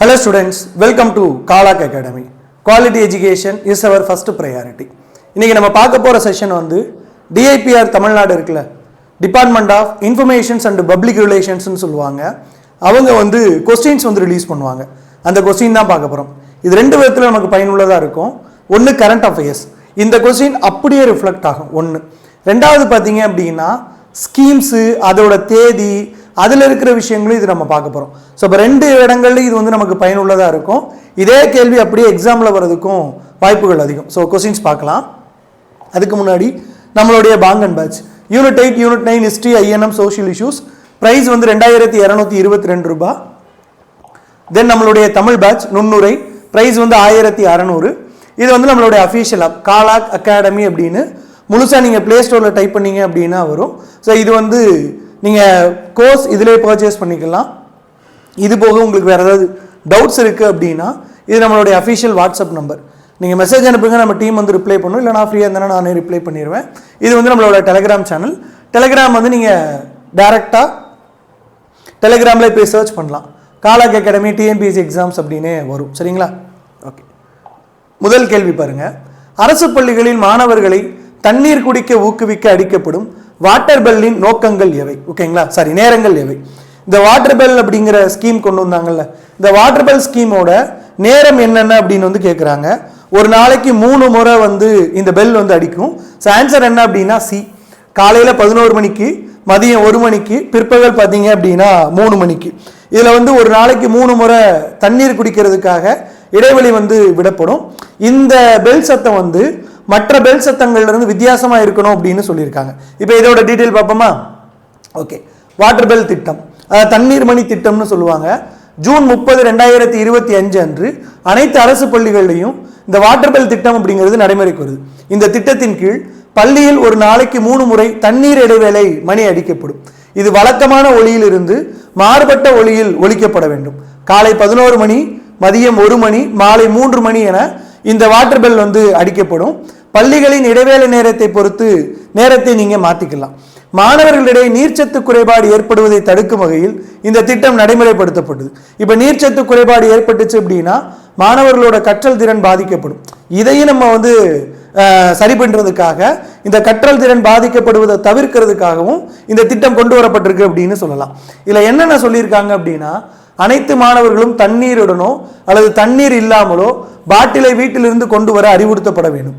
Hello students welcome to Kalak academy quality education is our first priority இன்றைக்கி நம்ம பார்க்க போகிற செஷன் வந்து டிஐபிஆர் தமிழ்நாடு இருக்குல்ல. Department of informations and public ரிலேஷன்ஸ்னு சொல்லுவாங்க. அவங்க வந்து கொஸ்டின்ஸ் வந்து ரிலீஸ் பண்ணுவாங்க. அந்த கொஸ்டின் தான் பார்க்க போகிறோம் இது ரெண்டு விதத்தில் நமக்கு பயனுள்ளதாக இருக்கும். ஒன்று கரண்ட் அஃபேர்ஸ் இந்த கொஸ்டின் அப்படியே ரிஃப்ளெக்ட் ஆகும். ஒன்று ரெண்டாவது பார்த்தீங்க அப்படின்னா ஸ்கீம்ஸு அதோட தேதி அதில் இருக்கிற விஷயங்களும் இது நம்ம பார்க்க போகிறோம் ஸோ இப்போ ரெண்டு இடங்கள்லையும் இது வந்து நமக்கு பயனுள்ளதாக இருக்கும். இதே கேள்வி அப்படியே எக்ஸாமில் வர்றதுக்கும் வாய்ப்புகள் அதிகம். ஸோ கொஸ்டின்ஸ் பார்க்கலாம். அதுக்கு முன்னாடி நம்மளுடைய பாங்கன் batch unit eight unit nine history INM social issues price வந்து ரெண்டாயிரத்தி இரநூத்தி இருபத்தி ரெண்டு ரூபா. தென் நம்மளுடைய தமிழ் பேட்ச் நுண்ணுரை. ப்ரைஸ் வந்து ஆயிரத்தி அறநூறு. இது வந்து நம்மளுடைய அஃபீஷியல் ஆப் காலாக் அகாடமி அப்படின்னு. முழுசாக நீங்கள் ப்ளே ஸ்டோரில் டைப் பண்ணீங்க அப்படின்னா வரும். ஸோ இது வந்து நீங்கள் கோர்ஸ் இதிலே பர்ச்சேஸ் பண்ணிக்கலாம். இது போக உங்களுக்கு வேறு ஏதாவது டவுட்ஸ் இருக்குது அப்படின்னா இது நம்மளுடைய அஃபிஷியல் வாட்ஸ்அப் நம்பர் நீங்கள் மெசேஜ் அனுப்புங்க நம்ம டீம் வந்து ரிப்ளை பண்ணும். இல்லை நான் ஃப்ரீயாக இருந்தேன்னா நானே ரிப்ளை பண்ணிடுவேன் இது வந்து நம்மளோட டெலகிராம் சேனல் டெலகிராம் வந்து நீங்கள் டேரெக்டாக டெலகிராமில் போய் சர்ச் பண்ணலாம். காலாக் அகாடமி டிஎன்பிஎஸ்சி எக்ஸாம்ஸ் அப்படின்னே வரும். சரிங்களா? ஓகே முதல் கேள்வி பாருங்கள் அரசு பள்ளிகளில் மாணவர்களை தண்ணீர் குடிக்க ஊக்குவிக்க அடிக்கப்படும் வாட்டர் பெல்லின் நோக்கங்கள் எவை? ஓகேங்களா? சாரி நேரங்கள் எவை? இந்த வாட்டர் பெல் அப்படிங்கிற ஸ்கீம் கொண்டு வந்தாங்கல்ல இந்த வாட்டர் பெல் ஸ்கீமோட நேரம் என்னென்ன அப்படின்னு வந்து கேட்குறாங்க ஒரு நாளைக்கு மூணு முறை வந்து இந்த பெல் வந்து அடிக்கும். ஸோ ஆன்சர் என்ன அப்படின்னா சி காலையில் பதினோரு மணிக்கு மதியம் ஒரு மணிக்கு பிற்பகல் பார்த்தீங்க அப்படின்னா மூணு மணிக்கு. இதில் வந்து ஒரு நாளைக்கு மூணு முறை தண்ணீர் குடிக்கிறதுக்காக இடைவெளி வந்து விடப்படும். இந்த பெல் சத்தம் வந்து மற்ற பெல் சத்தங்கள்லேருந்து வித்தியாசமாக இருக்கணும் அப்படின்னு சொல்லியிருக்காங்க. இப்போ இதோட டீட்டெயில் பார்ப்போமா? ஓகே வாட்டர் பெல் திட்டம். அதாவது தண்ணீர் மணி திட்டம்னு சொல்லுவாங்க. ஜூன் முப்பது ரெண்டாயிரத்தி இருபத்தி அஞ்சு அன்று அனைத்து அரசு பள்ளிகள்லையும் இந்த வாட்டர் பெல் திட்டம் அப்படிங்கிறது நடைமுறைக்கு வருது. இந்த திட்டத்தின் கீழ் பள்ளியில் ஒரு நாளைக்கு மூணு முறை தண்ணீர் இடைவேளை மணி அடிக்கப்படும். இது வழக்கமான ஒளியிலிருந்து மாறுபட்ட ஒளியில் ஒழிக்கப்பட வேண்டும். காலை பதினோரு மணி மதியம் ஒரு மணி மாலை மூன்று மணி என இந்த வாட்டர் பெல் வந்து அடிக்கப்படும். பள்ளிகளின் இடைவேளை நேரத்தை பொறுத்து நேரத்தை நீங்கள் மாற்றிக்கலாம் மாணவர்களிடையே நீர்ச்சத்து குறைபாடு ஏற்படுவதை தடுக்கும் வகையில் இந்த திட்டம் நடைமுறைப்படுத்தப்பட்டது. இப்போ நீர்ச்சத்து குறைபாடு ஏற்பட்டுச்சு அப்படின்னா மாணவர்களோட கற்றல் திறன் பாதிக்கப்படும். இதையும் நம்ம வந்து சரி பண்ணுறதுக்காக இந்த கற்றல் திறன் பாதிக்கப்படுவதை தவிர்க்கிறதுக்காகவும் இந்த திட்டம் கொண்டு வரப்பட்டிருக்கு அப்படின்னு சொல்லலாம். இதில் என்னென்ன சொல்லியிருக்காங்க அப்படின்னா அனைத்து மாணவர்களும் தண்ணீருடனோ அல்லது தண்ணீர் இல்லாமலோ பாட்டிலை வீட்டிலிருந்து கொண்டு வர அறிவுறுத்தப்பட வேண்டும்.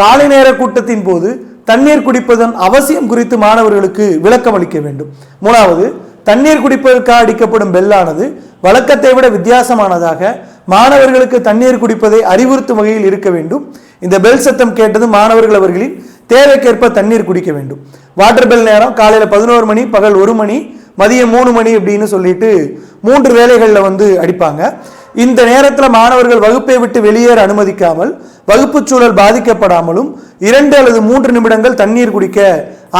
காலை நேர கூட்டத்தின் போது தண்ணீர் குடிப்பதன் அவசியம் குறித்து மாணவர்களுக்கு விளக்கம் அளிக்க வேண்டும். மூணாவது தண்ணீர் குடிப்பதற்காக அடிக்கப்படும் பெல்லானது வழக்கத்தை விட வித்தியாசமானதாக மாணவர்களுக்கு தண்ணீர் குடிப்பதை அறிவுறுத்தும் வகையில் இருக்க வேண்டும். இந்த பெல் சத்தம் கேட்டது மாணவர்கள் அவர்களின் தேவைக்கேற்ப தண்ணீர் குடிக்க வேண்டும். வாட்டர் பெல் நேரம் காலையில் பதினோரு மணி பகல் ஒரு மணி மதியம் மூணு மணி அப்படின்னு சொல்லிட்டு மூன்று வேலைகளில் வந்து அடிப்பாங்க. இந்த நேரத்தில் மாணவர்கள் வகுப்பை விட்டு வெளியேற அனுமதிக்காமல் வகுப்பு சூழல் பாதிக்கப்படாமலும் இரண்டு அல்லது மூன்று நிமிடங்கள் தண்ணீர் குடிக்க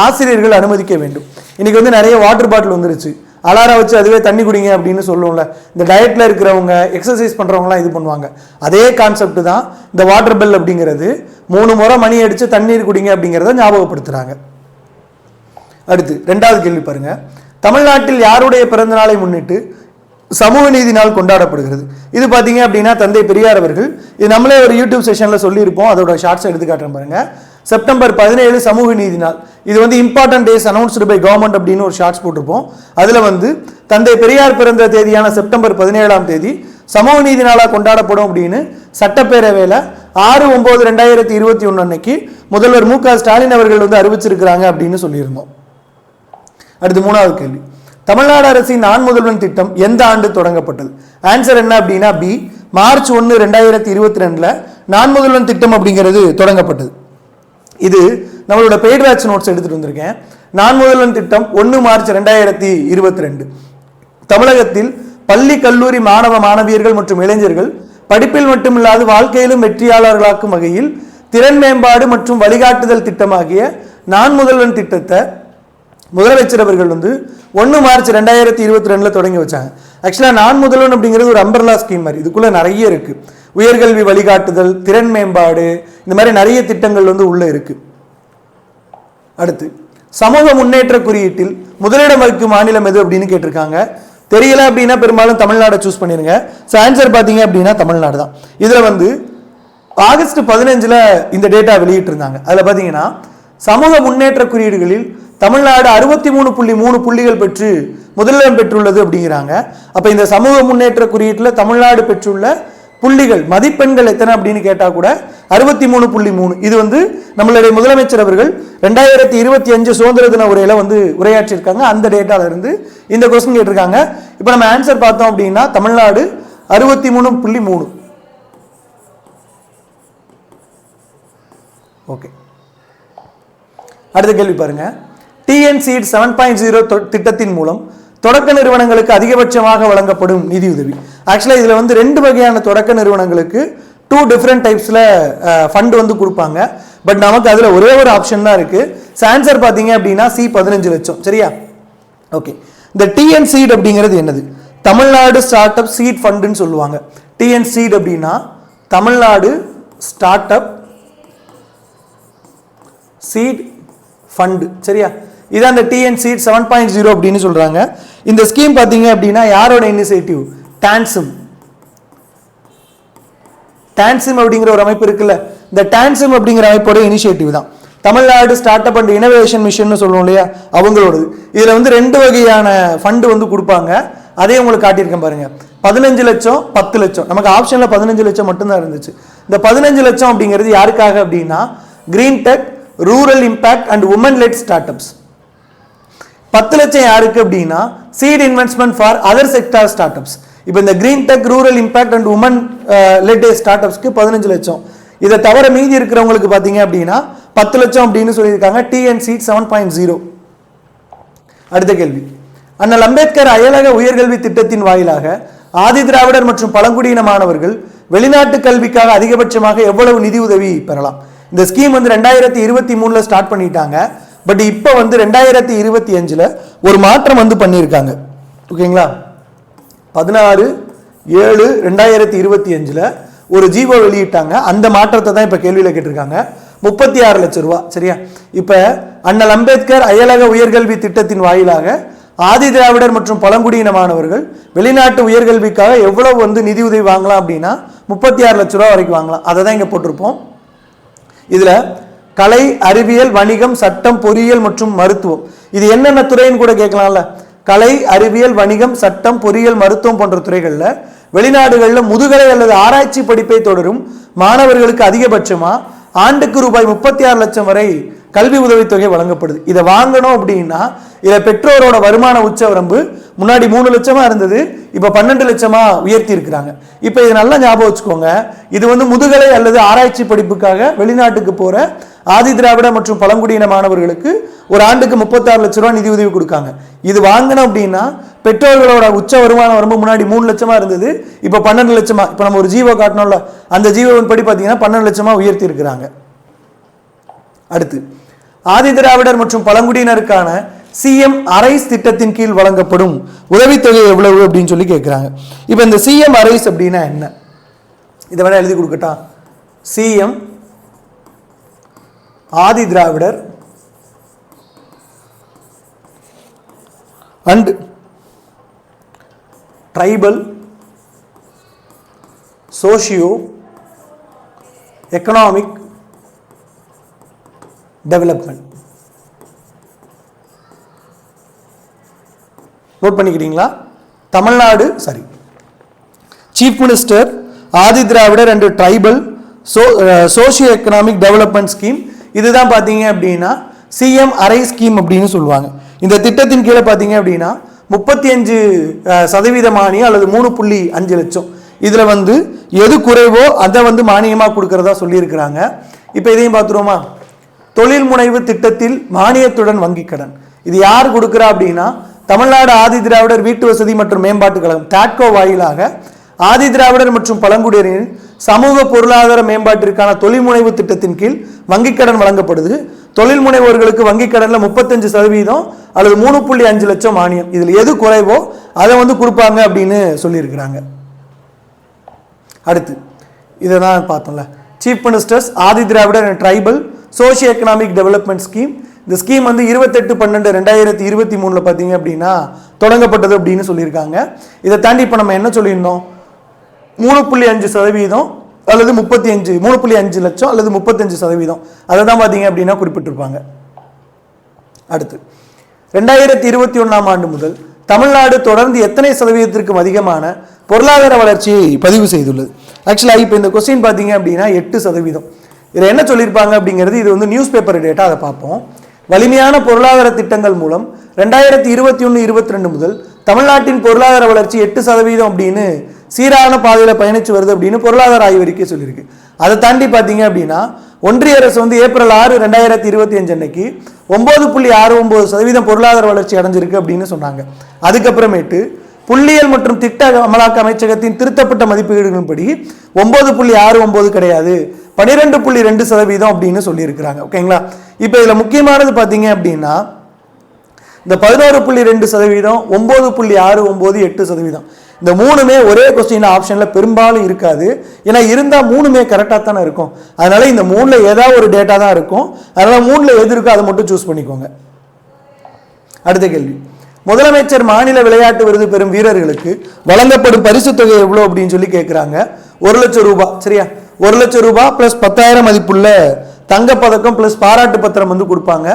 ஆசிரியர்கள் அனுமதிக்க வேண்டும். இன்னைக்கு வந்து நிறைய வாட்டர் பாட்டில் வந்துருச்சு. அலாரம் வச்சு அதுவே தண்ணி குடிங்க அப்படின்னு சொல்லுவோம்ல. இந்த டயட்டில் இருக்கிறவங்க எக்ஸசைஸ் பண்ணுறவங்களாம் இது பண்ணுவாங்க. அதே கான்செப்ட் தான் இந்த வாட்டர் பெல் அப்படிங்கிறது. மூணு முறை மணி அடித்து தண்ணீர் குடிங்க அப்படிங்கிறத ஞாபகப்படுத்துறாங்க. அடுத்து ரெண்டாவது கேள்வி பாருங்கள் தமிழ்நாட்டில் யாருடைய பிறந்தநாளை முன்னிட்டு சமூக நீதி நாள் கொண்டாடப்படுகிறது. இது பார்த்தீங்க அப்படின்னா தந்தை பெரியார் அவர்கள் இது நம்மளே ஒரு யூடியூப் செஷனில் சொல்லியிருப்போம். அதோட ஷார்ட்ஸ் எடுத்து காட்டுறேன் பாருங்க. செப்டம்பர் பதினேழு சமூக நீதி நாள். இது வந்து important days announced by government அப்படின்னு ஒரு ஷார்ட்ஸ் போட்டிருப்போம். அதில் வந்து தந்தை பெரியார் பிறந்த தேதியான செப்டம்பர் பதினேழாம் தேதி சமூக நீதி நாளாக கொண்டாடப்படும் அப்படின்னு சட்டப்பேரவையில் ஆறு ஒம்பது ரெண்டாயிரத்தி இருபத்தி ஒன்று அன்னைக்கு முதல்வர் மு க ஸ்டாலின் அவர்கள் வந்து அறிவிச்சிருக்கிறாங்க அப்படின்னு சொல்லியிருந்தோம். அடுத்து மூணாவது கேள்வி. தமிழ்நாடு அரசின் நான் முதல்வன் திட்டம் எந்த ஆண்டு தொடங்கப்பட்டது? ஆன்சர் என்ன அப்படின்னா பி மார்ச் ஒன்று ரெண்டாயிரத்தி இருபத்தி ரெண்டில் நான் முதல்வன் திட்டம் அப்படிங்கிறது தொடங்கப்பட்டது. இது நம்மளோட பெய்ட் பேட்ச் நோட்ஸ் எடுத்துட்டு வந்திருக்கேன். நான் முதல்வன் திட்டம் ஒன்று மார்ச் ரெண்டாயிரத்தி இருபத்தி ரெண்டு தமிழகத்தில் பள்ளி கல்லூரி மாணவ மாணவியர்கள் மற்றும் இளைஞர்கள் படிப்பில் மட்டுமில்லாது வாழ்க்கையிலும் வெற்றியாளர்களாக்கும் வகையில் திறன் மேம்பாடு மற்றும் வழிகாட்டுதல் திட்டமாகிய நான் முதல்வன் திட்டத்தை முதலமைச்சர் அவர்கள் வந்து ஒன்று மார்ச் ரெண்டாயிரத்தி இருபத்தி ரெண்டில் தொடங்கி வச்சாங்க. ஆக்சுவலாக நான் முதல்வன் அப்படிங்கிறது ஒரு அம்பர்லா ஸ்கீம் மாதிரி. இதுக்குள்ளே நிறைய இருக்குது உயர்கல்வி வழிகாட்டுதல் திறன் மேம்பாடு இந்த மாதிரி நிறைய திட்டங்கள் வந்து உள்ளே இருக்குது அடுத்து சமூக முன்னேற்ற குறியீட்டில் முதலிடம் வகிக்கும் மாநிலம் எது அப்படின்னு கேட்டிருக்காங்க. தெரியல அப்படின்னா பெரும்பாலும் தமிழ்நாடை சூஸ் பண்ணிருங்க. ஸோ ஆன்சர் பார்த்தீங்க அப்படின்னா தமிழ்நாடு தான். இதில் வந்து ஆகஸ்ட் பதினஞ்சில் இந்த டேட்டா வெளியிட்டிருந்தாங்க. அதில் பார்த்தீங்கன்னா சமூக முன்னேற்ற குறியீடுகளில் தமிழ்நாடு அறுபத்தி மூணு புள்ளி மூணு புள்ளிகள் பெற்று முதலிடம் பெற்றுள்ளது அப்படிங்கிறாங்க. அப்போ இந்த சமூக முன்னேற்ற குறியீட்டில் தமிழ்நாடு பெற்றுள்ள புள்ளிகள் மதிப்பெண்கள் எத்தனை அப்படின்னு கேட்டால் கூட அறுபத்தி மூணு புள்ளி மூணு. இது வந்து நம்மளுடைய முதலமைச்சர் அவர்கள் ரெண்டாயிரத்தி இருபத்தி அஞ்சு சுதந்திர தின உரையில வந்து உரையாற்றியிருக்காங்க. அந்த டேட்டாவிலிருந்து இருந்து இந்த கொஸ்டின் கேட்டிருக்காங்க. இப்போ நம்ம ஆன்சர் பார்த்தோம் அப்படின்னா தமிழ்நாடு அறுபத்தி மூணு புள்ளி மூணு. ஓகே அடுத்த கேள்வி பாருங்கள் டிஎன்சிட் செவன் பாயிண்ட் ஜீரோ திட்டத்தின் மூலம் தொடக்க நிறுவனங்களுக்கு அதிகபட்சமாக வழங்கப்படும் நிதியுதவி. ஆக்சுவலாக இதில் வந்து ரெண்டு வகையான தொடக்க நிறுவனங்களுக்கு டூ டிஃப்ரெண்ட் டைப்ஸில் ஃபண்ட் வந்து கொடுப்பாங்க. பட் நமக்கு அதில் ஒரே ஒரு ஆப்ஷன் தான் இருக்குது ஆன்சர் பார்த்தீங்க அப்படின்னா சி பதினஞ்சு லட்சம். சரியா? ஓகே இந்த டிஎன் சீட் அப்படிங்கிறது என்னது? தமிழ்நாடு ஸ்டார்ட் அப் சீட் ஃபண்டுன்னு சொல்லுவாங்க. டிஎன் சீட் அப்படின்னா Tamil Nadu start up seed fund சரியா? இது அந்த டிஎன்சி செவன் பாயிண்ட் ஜீரோ அப்படின்னு சொல்றாங்க. இந்த ஸ்கீம் பார்த்தீங்க அப்படின்னா யாரோட இனிஷியேட்டிவ் டான்சிம் டான்சிம் அப்படிங்கிற ஒரு அமைப்பு இருக்குல்ல. இந்த டான்சிம் அப்படிங்கிற அமைப்போட இனிஷியேட்டிவ் தான். Tamil Nadu startup and innovation mission சொல்லுவோம் இல்லையா? அவங்களோடது. இதில் வந்து ரெண்டு வகையான ஃபண்டு வந்து கொடுப்பாங்க. அதே உங்களுக்கு காட்டியிருக்கேன் பாருங்க. பதினஞ்சு லட்சம் பத்து லட்சம். நமக்கு ஆப்ஷனில் பதினஞ்சு லட்சம் மட்டும்தான் இருந்துச்சு. இந்த பதினஞ்சு லட்சம் அப்படிங்கிறது யாருக்காக அப்படின்னா green tech rural impact and women led startups பத்து லட்சம் யாருக்கு அப்படின்னா seed investment for other sector startups இப்போ இந்த green tech rural impact and women led start அப்ஸ்க்கு பதினஞ்சு லட்சம். இதை தவிர மீதி இருக்கிறவங்களுக்கு பார்த்தீங்க அப்படின்னா பத்து லட்சம் அப்படின்னு சொல்லியிருக்காங்க TN seed seven point zero அடுத்த கேள்வி. அண்ணல் அம்பேத்கர் அயலக உயர்கல்வி திட்டத்தின் வாயிலாக ஆதி திராவிடர் மற்றும் பழங்குடியின மாணவர்கள் வெளிநாட்டு கல்விக்காக அதிகபட்சமாக எவ்வளவு நிதி உதவி பெறலாம்? இந்த ஸ்கீம் வந்து ரெண்டாயிரத்தி இருபத்தி மூணுல ஸ்டார்ட் பண்ணிட்டாங்க. பட் இப்போ வந்து ரெண்டாயிரத்தி இருபத்தி அஞ்சில் ஒரு மாற்றம் வந்து பண்ணியிருக்காங்க. ஓகேங்களா? பதினாறு ஏழு ரெண்டாயிரத்தி இருபத்தி அஞ்சில் ஒரு ஜீவோ வெளியிட்டாங்க. அந்த மாற்றத்தை தான் இப்போ கேள்வியில் கேட்டிருக்காங்க. முப்பத்தி ஆறு லட்சம் ரூபா சரியா? இப்போ அண்ணல் அம்பேத்கர் அயலக உயர்கல்வி திட்டத்தின் வாயிலாக ஆதி திராவிடர் மற்றும் பழங்குடியின மாணவர்கள் வெளிநாட்டு உயர்கல்விக்காக எவ்வளவு வந்து நிதியுதவி வாங்கலாம் அப்படின்னா முப்பத்தி ஆறு லட்ச ரூபா வரைக்கும் வாங்கலாம். அதை தான் இங்கே போட்டிருப்போம். இதில் கலை அறிவியல் வணிகம் சட்டம் பொறியியல் மற்றும் மருத்துவம். இது என்னென்ன துறைன்னு கூட கேட்கலாம்ல. கலை அறிவியல் வணிகம் சட்டம் பொறியியல் மருத்துவம் போன்ற துறைகளில் வெளிநாடுகளில் முதுகலை அல்லது ஆராய்ச்சி படிப்பை தொடரும் மாணவர்களுக்கு அதிகபட்சமா ஆண்டுக்கு ரூபாய் முப்பத்தி ஆறு லட்சம் வரை கல்வி உதவித்தொகை வழங்கப்படுது. இதை வாங்கணும் அப்படின்னா இதில் பெற்றோரோட வருமான உச்சவரம்பு முன்னாடி மூணு லட்சமா இருந்தது இப்போ பன்னெண்டு லட்சமா உயர்த்தி இருக்கிறாங்க. இப்போ இது நல்லா ஞாபகம் வச்சுக்கோங்க. இது வந்து முதுகலை அல்லது ஆராய்ச்சி படிப்புக்காக வெளிநாட்டுக்கு போகிற ஆதி திராவிட மற்றும் பழங்குடியின மாணவர்களுக்கு ஒரு ஆண்டுக்கு முப்பத்தாறு லட்ச ரூபா நிதி உதவி கொடுக்காங்க. இது வாங்கணும் அப்படின்னா பெற்றோர்களோட உச்ச வருமான வரம்பு முன்னாடி மூணு லட்சமா இருந்தது இப்போ பன்னெண்டு லட்சமா. இப்போ நம்ம ஒரு ஜீவோ காட்டணும்ல அந்த ஜீவோவின் படி பார்த்தீங்கன்னா பன்னெண்டு லட்சமா உயர்த்தி இருக்கிறாங்க. அடுத்து ஆதி திராவிடர் மற்றும் பழங்குடியினருக்கான சிஎம் அரைஸ் திட்டத்தின் கீழ் வழங்கப்படும் உதவித்தொகை எவ்வளவு அப்படின்னு சொல்லி கேட்குறாங்க இப்போ இந்த சிஎம் அரைஸ் அப்படின்னா என்ன? இதை வேணா எழுதி கொடுக்கட்டா? CM Adi Dravidar and tribal socio economic development. Note பண்ணிக்கிறீங்களா Tamil Nadu sorry chief minister Adi Dravidar and tribal so socio economic development scheme இதுதான் பார்த்தீங்க அப்படின்னா சிஎம் அரை ஸ்கீம் அப்படின்னு சொல்லுவாங்க. இந்த திட்டத்தின் கீழே பார்த்தீங்க அப்படின்னா முப்பத்தி அஞ்சு சதவீத மானியம் அல்லது மூணு புள்ளி அஞ்சு லட்சம். இதில் வந்து எது குறைவோ அதை வந்து மானியமாக கொடுக்கறதா சொல்லியிருக்கிறாங்க. இப்போ இதையும் பார்த்துருவோமா? தொழில் முனைவு திட்டத்தில் மானியத்துடன் வங்கி கடன். இது யார் கொடுக்குறா அப்படின்னா தமிழ்நாடு ஆதி திராவிடர் வீட்டு வசதி மற்றும் மேம்பாட்டு கழகம் டாட்கோ வாயிலாக ஆதி திராவிடர் மற்றும் பழங்குடியினரின் சமூக பொருளாதார மேம்பாட்டிற்கான தொழில் முனைவு திட்டத்தின் கீழ் வங்கிக் கடன் வழங்கப்படுது. தொழில் முனைவோர்களுக்கு வங்கிக் கடன்ல முப்பத்தஞ்சு சதவீதம் அல்லது மூணு புள்ளி அஞ்சு லட்சம் மானியம். இதில் எது குறைவோ அதை வந்து கொடுப்பாங்க அப்படின்னு சொல்லியிருக்கிறாங்க. அடுத்து இதை தான் பார்த்தோம்ல. Chief ministers Adi Dravidar and tribal socio economic development scheme இந்த ஸ்கீம் வந்து இருபத்தெட்டு பன்னெண்டு ரெண்டாயிரத்தி இருபத்தி மூணில் பார்த்தீங்க அப்படின்னா தொடங்கப்பட்டது அப்படின்னு சொல்லியிருக்காங்க. இதை தாண்டி இப்போ நம்ம என்ன சொல்லியிருந்தோம்? மூணு புள்ளி அஞ்சு சதவீதம் அல்லது முப்பத்தி அஞ்சு மூணு புள்ளி அஞ்சு லட்சம் அல்லது முப்பத்தஞ்சு சதவீதம். அதை தான் பார்த்தீங்க அப்படின்னா குறிப்பிட்டிருப்பாங்க. அடுத்து ரெண்டாயிரத்தி இருபத்தி ஒன்றாம் ஆண்டு முதல் தமிழ்நாடு தொடர்ந்து எத்தனை சதவீதத்திற்கும் அதிகமான பொருளாதார வளர்ச்சியை பதிவு செய்துள்ளது? ஆக்சுவலாக இப்போ இந்த கொஸ்டின் பார்த்தீங்க அப்படின்னா எட்டு சதவீதம். இதில் என்ன சொல்லியிருப்பாங்க அப்படிங்கிறது இது வந்து நியூஸ் பேப்பர் டேட்டா அதை பார்ப்போம். வலிமையான பொருளாதார திட்டங்கள் மூலம் ரெண்டாயிரத்தி இருபத்தி ஒன்று இருபத்தி ரெண்டு முதல் தமிழ்நாட்டின் பொருளாதார வளர்ச்சி எட்டு சதவீதம் அப்படின்னு சீரான பாதையில் பயணித்து வருது அப்படின்னு பொருளாதார ஆய்வறிக்கை சொல்லியிருக்கு. அதை தாண்டி பார்த்தீங்க அப்படின்னா ஒன்றிய அரசு வந்து ஏப்ரல் ஆறு ரெண்டாயிரத்தி இருபத்தி அஞ்சு அன்னைக்கு ஒன்பது புள்ளி ஆறு ஒன்பது சதவீதம் பொருளாதார வளர்ச்சி அடைஞ்சிருக்கு அப்படின்னு சொன்னாங்க. அதுக்கப்புறமேட்டு புள்ளியியல் மற்றும் திட்ட அமலாக்க அமைச்சகத்தின் திருத்தப்பட்ட மதிப்பீடுகளின்படி ஒன்பது புள்ளி ஆறு ஒன்பது கிடையாது பன்னிரெண்டு புள்ளி ரெண்டு சதவீதம் அப்படின்னு சொல்லியிருக்கிறாங்க. ஓகேங்களா? இப்போ இதில் முக்கியமானது பார்த்தீங்க அப்படின்னா இந்த பதினோரு புள்ளி ரெண்டு சதவீதம் ஒம்பது புள்ளி ஆறு ஒம்பது எட்டு சதவீதம். இந்த மூணுமே ஒரே கொஸ்டின் ஆப்ஷனில் பெரும்பாலும் இருக்காது. ஏன்னா இருந்தால் மூணுமே கரெக்டாக தானே இருக்கும். அதனால் இந்த மூணில் ஏதாவது ஒரு டேட்டா தான் இருக்கும். அதனால் மூணில் எது இருக்கோ அதை மட்டும் சூஸ் பண்ணிக்கோங்க. அடுத்த கேள்வி. முதலமைச்சர் மாநில விளையாட்டு விருது பெறும் வீரர்களுக்கு வழங்கப்படும் பரிசுத் தொகை எவ்வளோ அப்படின்னு சொல்லி கேட்குறாங்க ஒரு லட்சம் ரூபாய். சரியா? ஒரு லட்சம் ரூபாய் ப்ளஸ் பத்தாயிரம் மதிப்புள்ள தங்கப்பதக்கம் ப்ளஸ் பாராட்டு பத்திரம் வந்து கொடுப்பாங்க.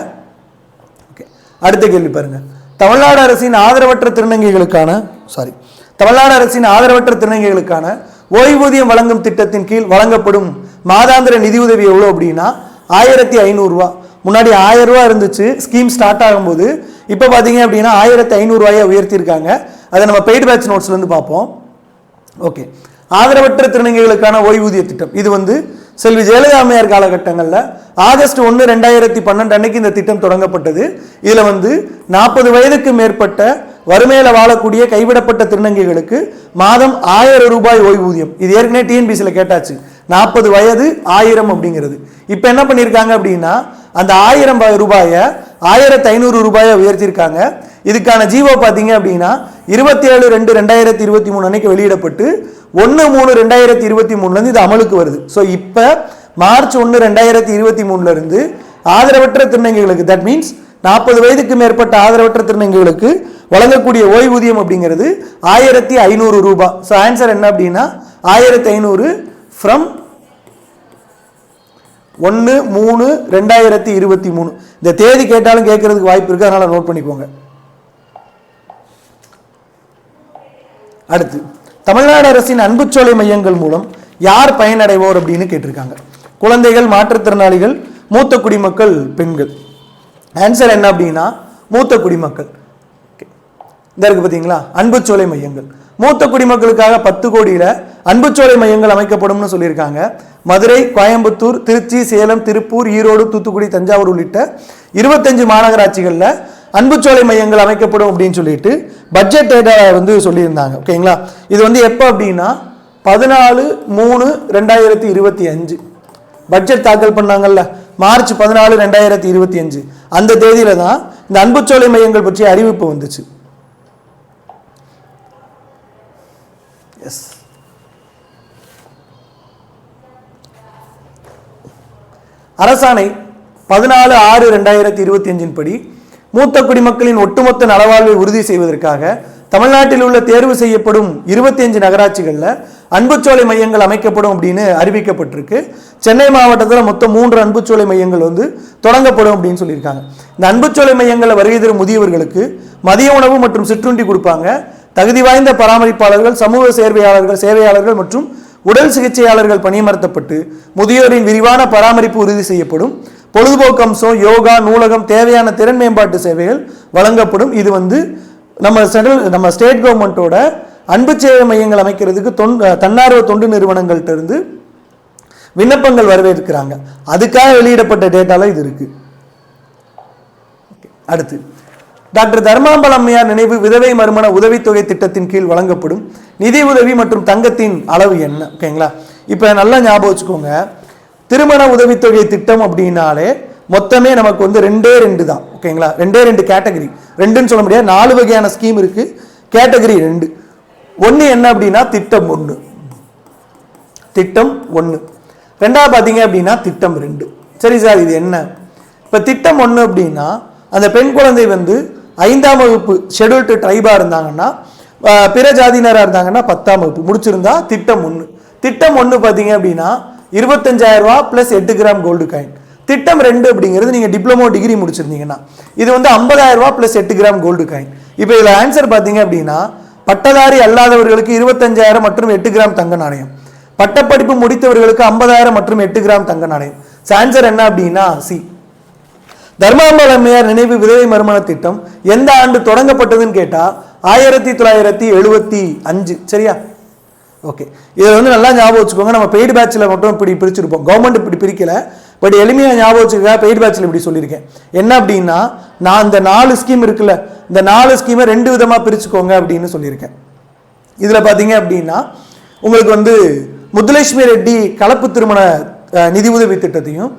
ஓகே அடுத்த கேள்வி பாருங்கள் தமிழ்நாடு அரசின் ஆதரவற்ற திருநங்கைகளுக்கான சாரி தமிழ்நாடு அரசின் ஆதரவற்ற திருநங்கைகளுக்கான ஓய்வூதியம் வழங்கும் திட்டத்தின் கீழ் வழங்கப்படும் மாதாந்திர நிதியுதவி எவ்வளோ அப்படின்னா ஆயிரத்தி ஐநூறுரூவா முன்னாடி ஆயிரரூவா இருந்துச்சு ஸ்கீம் ஸ்டார்ட் ஆகும்போது இப்போ பார்த்தீங்க அப்படின்னா ஆயிரத்தி ஐநூறுரூவாயை உயர்த்தியிருக்காங்க. அதை நம்ம பெய்டு பேட்ச் நோட்ஸ்லேருந்து பார்ப்போம். ஓகே ஆதரவற்ற திருநங்கைகளுக்கான ஓய்வூதிய திட்டம். இது வந்து செல்வி ஜெயலலிதா அம்மையார் காலகட்டங்களில் ஆகஸ்ட் ஒன்று ரெண்டாயிரத்தி பன்னெண்டு அன்னைக்கு இந்த திட்டம் தொடங்கப்பட்டது. இதில் வந்து நாற்பது வயதுக்கு மேற்பட்ட வறுமையில் வாழக்கூடிய கைவிடப்பட்ட திருநங்கைகளுக்கு மாதம் ஆயிரம் ரூபாய் ஓய்வூதியம். இது ஏற்கனவே டிஎன்பிசியில் கேட்டாச்சு. நாற்பது வயது ஆயிரம் அப்படிங்கிறது. இப்போ என்ன பண்ணியிருக்காங்க அப்படின்னா அந்த ஆயிரம் ரூபாயை ஆயிரத்தி ஐநூறு ரூபாயை உயர்த்தியிருக்காங்க. இதுக்கான ஜீவோ பார்த்தீங்க அப்படின்னா இருபத்தி ஏழு ரெண்டு ரெண்டாயிரத்தி இருபத்தி மூணு அன்னைக்கு வெளியிடப்பட்டு ஒன்று மூணு ரெண்டாயிரத்தி இருபத்தி மூணுலேருந்து இது அமலுக்கு வருது. ஸோ இப்போ மார்ச் ஒன்று ரெண்டாயிரத்தி இருபத்தி மூணுலேருந்து ஆதரவற்ற திருநங்கைகளுக்கு தட் மீன்ஸ் நாற்பது வயதுக்கு மேற்பட்ட ஆதரவற்ற திருநங்கைகளுக்கு வழங்கக்கூடிய ஓய்வூதியம் அப்படிங்கிறது ஆயிரத்தி ஐநூறு ரூபாய் ஸோ ஆன்சர் என்ன அப்படின்னா ஆயிரத்தி ஐநூறு ஃப்ரம் ஒன்று மூணு ரெண்டாயிரத்தி இருபத்தி மூணு. இந்த தேதி கேட்டாலும் கேட்கறதுக்கு வாய்ப்பு இருக்குது அதனால் நோட் பண்ணிக்கோங்க. அடுத்து தமிழ்நாடு அரசின் அன்புச்சோலை மையங்கள் மூலம் யார் பயனடைவோர் அப்படின்னு கேட்டிருக்காங்க. குழந்தைகள் மாற்றுத்திறனாளிகள் மூத்த குடிமக்கள் பெண்கள். ஆன்சர் என்ன அப்படின்னா மூத்த குடிமக்கள். இந்த இருக்கு பார்த்தீங்களா அன்புச்சோலை மையங்கள். மூத்த குடிமக்களுக்காக பத்து கோடியில் அன்புச்சோலை மையங்கள் அமைக்கப்படும்னு சொல்லியிருக்காங்க. மதுரை கோயம்புத்தூர் திருச்சி சேலம் திருப்பூர் ஈரோடு தூத்துக்குடி தஞ்சாவூர் உள்ளிட்ட இருபத்தஞ்சு மாநகராட்சிகளில் அன்புச்சோலை மையங்கள் அமைக்கப்படும் அப்படின்னு சொல்லிட்டு பட்ஜெட் டேட்டா வந்து சொல்லியிருந்தாங்க. ஓகேங்களா இது வந்து எப்போ அப்படின்னா பதினாலு மூணு ரெண்டாயிரத்தி இருபத்தி அஞ்சு. பட்ஜெட் தாக்கல் பண்ணாங்கல்ல. மார்ச் பதினாலு ரெண்டாயிரத்தி இருபத்தி அஞ்சு. அந்த தேதியில தான் இந்த அன்புச்சோலை மையங்கள் பற்றிய அறிவிப்பு வந்துச்சு. எஸ் அரசாணை பதினாலு ஆறு ரெண்டாயிரத்தி இருபத்தி அஞ்சின் படி மூத்த குடிமக்களின் ஒட்டுமொத்த நலவாழ்வை உறுதி செய்வதற்காக தமிழ்நாட்டில் உள்ள தேர்வு செய்யப்படும் இருபத்தி அஞ்சு நகராட்சிகளில் அன்புச்சோலை மையங்கள் அமைக்கப்படும் அப்படின்னு அறிவிக்கப்பட்டிருக்கு. சென்னை மாவட்டத்தில் மொத்தம் மூன்று அன்புச்சோலை மையங்கள் வந்து தொடங்கப்படும் அப்படின்னு சொல்லியிருக்காங்க. இந்த அன்புச்சோலை மையங்களில் வருகை தரும் முதியவர்களுக்கு மதிய உணவு மற்றும் சிற்றுண்டி கொடுப்பாங்க. தகுதி வாய்ந்த பராமரிப்பாளர்கள் சமூக சேர்வையாளர்கள் சேவையாளர்கள் மற்றும் உடல் சிகிச்சையாளர்கள் பணியமர்த்தப்பட்டு முதியோரின் விரிவான பராமரிப்பு உறுதி செய்யப்படும். பொழுதுபோக்கு அம்சம் யோகா நூலகம் தேவையான திறன் மேம்பாட்டு சேவைகள் வழங்கப்படும். இது வந்து நம்ம சென்ட்ரல் நம்ம ஸ்டேட் கவர்மெண்ட்டோட அன்பு சேவை மையங்கள் அமைக்கிறதுக்கு தொன் தன்னார்வ தொண்டு நிறுவனங்கள்ட்ட இருந்து விண்ணப்பங்கள் வரவேற்கிறாங்க. அதுக்காக வெளியிடப்பட்ட டேட்டால இது இருக்கு. அடுத்து. டாக்டர் தர்மாம்பல் அம்மையார் நினைவு விதவை மறுமண உதவித்தொகை திட்டத்தின் கீழ் வழங்கப்படும். நிதி உதவி மற்றும் தங்கத்தின் அளவு என்ன? ஓகேங்களா இப்போ நல்லா ஞாபகம் வச்சுக்கோங்க. திருமண உதவித்தொகை திட்டம் அப்படின்னாலே மொத்தமே நமக்கு வந்து ரெண்டே ரெண்டு தான் ஓகேங்களா? ரெண்டே ரெண்டு கேட்டகரி. ரெண்டுன்னு சொல்ல முடியாது நாலு வகையான ஸ்கீம் இருக்கு. கேட்டகரி ரெண்டு. ஒன்று என்ன அப்படின்னா திட்டம் ஒன்று திட்டம் ஒன்று ரெண்டாவது பார்த்தீங்க அப்படின்னா திட்டம் ரெண்டு. சரி சார் இது என்ன? இப்போ திட்டம் ஒன்று அப்படின்னா அந்த பெண் குழந்தை வந்து ஐந்தாம் வகுப்பு ஷெட்யூல்டு ட்ரைபாக இருந்தாங்கன்னா பிற ஜாதியினராக இருந்தாங்கன்னா பத்தாம் வகுப்பு. முடிச்சிருந்தா திட்டம் ஒன்று திட்டம் ஒன்று பார்த்தீங்க அப்படின்னா இருபத்தஞ்சாயிரம் ரூபா ப்ளஸ் எட்டு கிராம் கோல்டு காயின் திட்டம் ரெண்டு அப்படிங்கிறது நீங்கள் டிப்ளமோ டிகிரி முடிச்சிருந்தீங்கன்னா இது வந்து 50000 ரூபா ப்ளஸ் எட்டு கிராம் கோல்டு காயின் இப்போ இதில் ஆன்சர் பார்த்தீங்க அப்படின்னா பட்டதாரி அல்லாதவர்களுக்கு இருபத்தஞ்சாயிரம் மற்றும் எட்டு கிராம் தங்க நாணயம். பட்டப்படிப்பு முடித்தவர்களுக்கு 50000 மற்றும் எட்டு கிராம் தங்க நாணயம். ஆன்சர் என்ன அப்படின்னா சி தர்மாம்பலம்மையார் நினைவு விதவை மறுமண திட்டம் எந்த ஆண்டு தொடங்கப்பட்டதுன்னு கேட்டால் ஆயிரத்தி தொள்ளாயிரத்தி எழுபத்தி அஞ்சு. சரியா? ஓகே இதை வந்து நல்லா ஞாபகம் வச்சுக்கோங்க நம்ம பெய்டு பேட்சில் மட்டும் இப்படி பிரிச்சிருப்போம். கவர்மெண்ட் இப்படி பிரிக்கல பட் எளிமையாக ஞாபகம் வச்சுக்க பெய்டு பேட்சில் இப்படி சொல்லியிருக்கேன். என்ன அப்படின்னா நான் இந்த நாலு ஸ்கீம் இருக்குல்ல இந்த நாலு ஸ்கீமை ரெண்டு விதமாக பிரிச்சுக்கோங்க அப்படின்னு சொல்லியிருக்கேன். இதில் பார்த்தீங்க அப்படின்னா உங்களுக்கு வந்து முத்துலட்சுமி ரெட்டி கலப்பு திருமண நிதி உதவி திட்டத்தையும்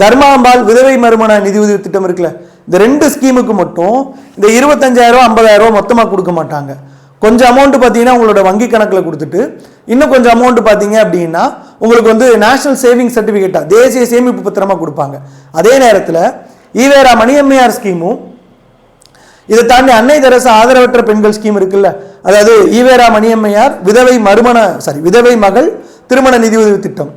தர்மாம்பாள் விதவை மறுமண நிதி உதவி திட்டம் இருக்குல்ல இந்த ரெண்டு ஸ்கீமுக்கு மட்டும் இந்த இருபத்தஞ்சாயிரம் ரூபா ஐம்பதாயிரம் ரூபா மொத்தமாக கொடுக்க மாட்டாங்க. கொஞ்சம் அமௌண்ட் பார்த்தீங்கன்னா உங்களோட வங்கி கணக்கில் கொடுத்துட்டு இன்னும் கொஞ்சம் அமௌண்ட் பார்த்தீங்க அப்படின்னா உங்களுக்கு வந்து நேஷனல் சேவிங் சர்டிஃபிகேட்டாக தேசிய சேமிப்பு பத்திரமா கொடுப்பாங்க. அதே நேரத்தில் ஈவேரா மணியம்மையார் ஸ்கீமும் இதை தாண்டி அன்னை தெரசு ஆதரவற்ற பெண்கள் ஸ்கீம் இருக்குல்ல அதாவது ஈவேரா மணியம்மையார் விதவை மறுமண சாரி விதவை மகள் திருமண நிதியுதவி திட்டம்.